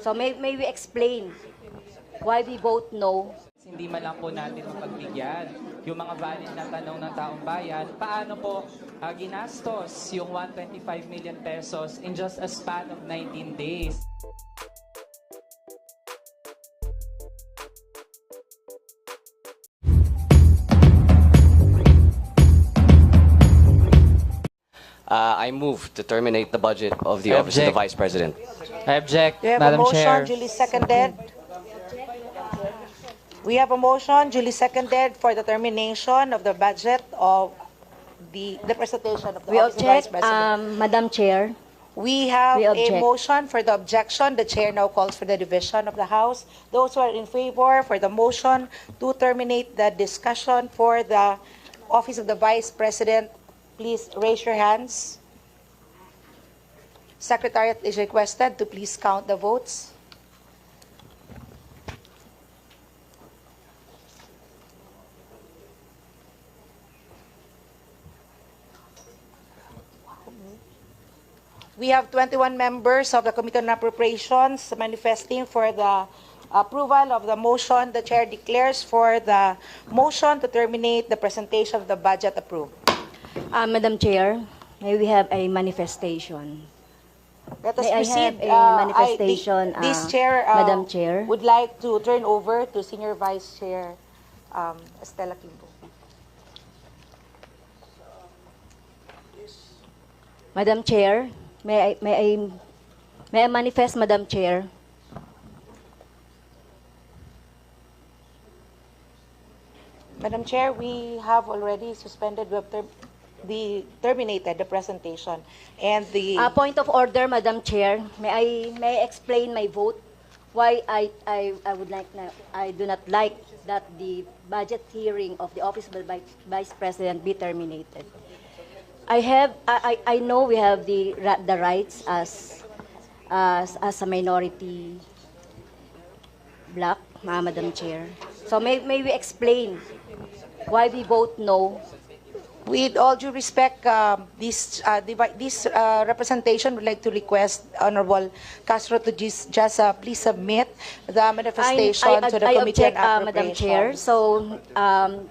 So may, may we explain why we vote no? Hindi man lang po natin mapagbigyan yung mga valid na tanong ng taong bayan, paano po ah, ginastos yung 125 million pesos in just a span of 19 days? I move to terminate the budget of the I Office of the. Vice President. I object, We have a Madam motion Chair. duly seconded. We have a motion duly seconded for the termination of the budget of the, the presentation of the We Office of Vice object, President. um, Madam Chair. We have we a object. motion for the objection. The chair now calls for the division of the House. Those who are in favor for the motion to terminate the discussion for the Office of the Vice President, please raise your hands. Secretariat is requested to please count the votes. We have 21 members of the Committee on Appropriations manifesting for the approval of the motion. The chair declares for the motion to terminate the presentation of the budget approved. Uh, Madam Chair, may we have a manifestation? Let us May I proceed. have a Uh, I- manifestation, the- This uh, chair. uh, Madam Chair? Would like to turn over to Senior Vice Chair um, Estela Kimbo. Madam Chair, may I, may I, may I manifest, Madam Chair? Madam Chair, we have already suspended, we have ter- the, terminated the presentation and the. Uh, point of order, Madam Chair. May I, may I explain my vote? Why I, I, I would like, I do not like that the budget hearing of the Office of the Vice- President be terminated. I have, I, I know we have the, the rights as, as, as a minority bloc, Ma- Madam Chair. So may, may we explain why we vote no With all due respect, um, this, uh, this uh, representation would like to request Honorable Castro to just, just uh, please submit the manifestation to the I Committee on object, uh, Madam Chair. So, um,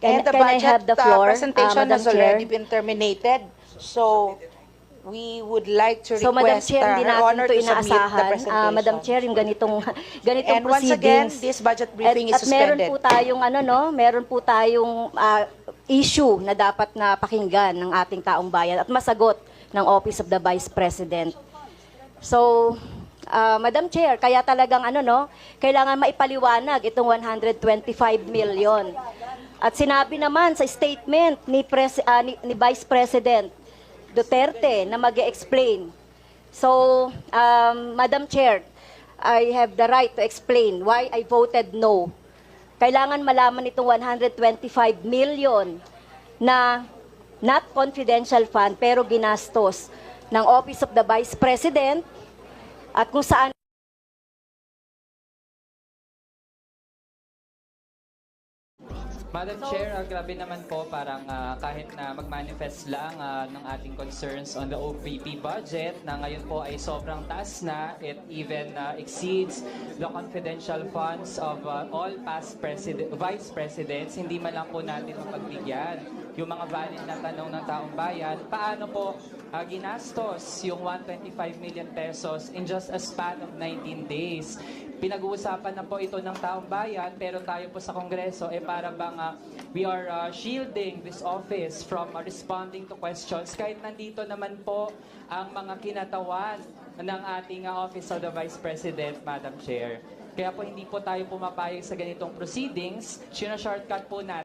can, And the can I budget have the uh, floor, uh, presentation Madam has already Chair? been terminated. So we would like to So, Madam request Chair, uh, hindi Her natin Honor ito to submit the inaasahan. presentation. Ah, Madam Chair, yung ganitong, ganitong And once again, proceedings. this budget briefing at, is at meron suspended. po tayong ano no, meron po tayong ah, issue na dapat na pakinggan ng ating taong bayan at masagot ng Office of the Vice President. So, ah, Madam Chair, kaya talagang ano no, kailangan maipaliwanag itong 125 million. At sinabi naman sa statement ni, Pres, ah, ni, ni Vice President Duterte na mag explain So, um, Madam Chair, I have the right to explain why I voted no. Kailangan malaman itong 125 million na not confidential fund pero ginastos ng Office of the Vice President at kung saan Madam Chair, ah, grabe naman po parang ah, kahit na mag-manifest lang ah, ng ating concerns on the OVP budget na ngayon po ay sobrang taas na. It even ah, exceeds the confidential funds of ah, all past president, vice presidents. Hindi man lang po natin mapagbigyan yung mga valid na tanong ng taong bayan. Paano po ah, ginastos yung 125 million pesos in just a span of 19 days? Pinag-uusapan na po ito ng taong bayan pero tayo po sa Kongreso eh para bang we are uh, shielding this office from uh, responding to questions. Kahit nandito naman po ang mga kinatawan ng ating uh, Office of the Vice President, Madam Chair. Kaya po hindi po tayo pumapayag sa ganitong proceedings. Sina-shortcut po natin.